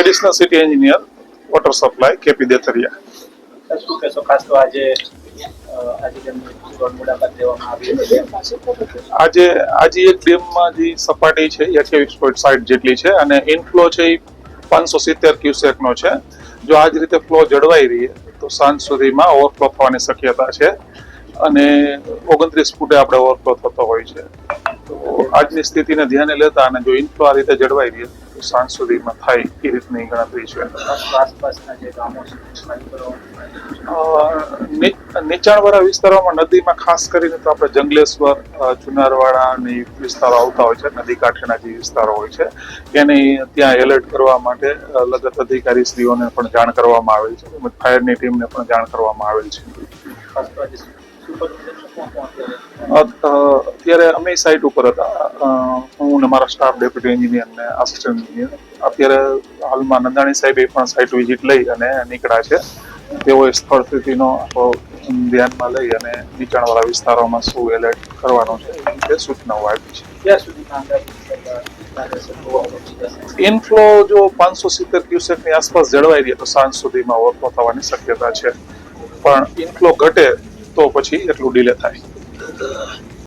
Additional city engineer water supply KP Detaria શું કહેશો? ખાસ તો આજે આજે આજે એક ડેમમાં જે સપાટી છે અઠ્યાવીસ પોઈન્ટ સાઠ જેટલી છે અને ઇનફ્લો છે એ પાંચસો સિત્તેર ક્યુસેકનો છે. જો આ જ રીતે ફ્લો જળવાઈ રહી તો સાંજ સુધીમાં ઓવરફ્લો થવાની શક્યતા છે અને ઓગણત્રીસ ફૂટે આપણે ઓવરફ્લો થતો હોય છે. તો આજની સ્થિતિને ધ્યાને લેતા અને જો ઇન્ફ્લો આ રીતે જળવાઈ રહી તો સાંજ સુધીમાં થાય એ રીતની ગણતરી છે. નીચાણવાળા વિસ્તારોમાં નદીમાં ખાસ કરીને તો આપણે જંગલેશ્વર ચુનારવાડા અને વિસ્તારો આવતા હોય છે નદી કાંઠેના જે વિસ્તારો હોય છે એની ત્યાં એલર્ટ કરવા માટે લગત અધિકારી શ્રીઓને પણ જાણ કરવામાં આવેલ છે તેમજ ફાયરની ટીમને પણ જાણ કરવામાં આવેલ છે. અત્યારે અમે સાઇટ ઉપર હતા. હું મારા સ્ટાફ ડેપ્યુટી એન્જિનિયર ને આસિસ્ટન્ટ એન્જિનિયર અત્યારે હાલમાં નંદાણી સાહેબે પણ સાઇટ વિઝિટ લઈ અને નીકળ્યા છે. તેઓએ સ્થળ સ્થિતિનો આખો ધ્યાનમાં લઈ અને નીચાણવાળા વિસ્તારોમાં શું એલર્ટ કરવાનું છે એ સૂચનાઓ આપી છે. ઇનફ્લો જો પાંચસો સિત્તેર ક્યુસેકની આસપાસ જળવાઈ રહે તો સાંજ સુધીમાં ઓવરફ્લો થવાની શક્યતા છે. પણ ઇનફ્લો ઘટે તો પછી એટલું ડીલે થાય.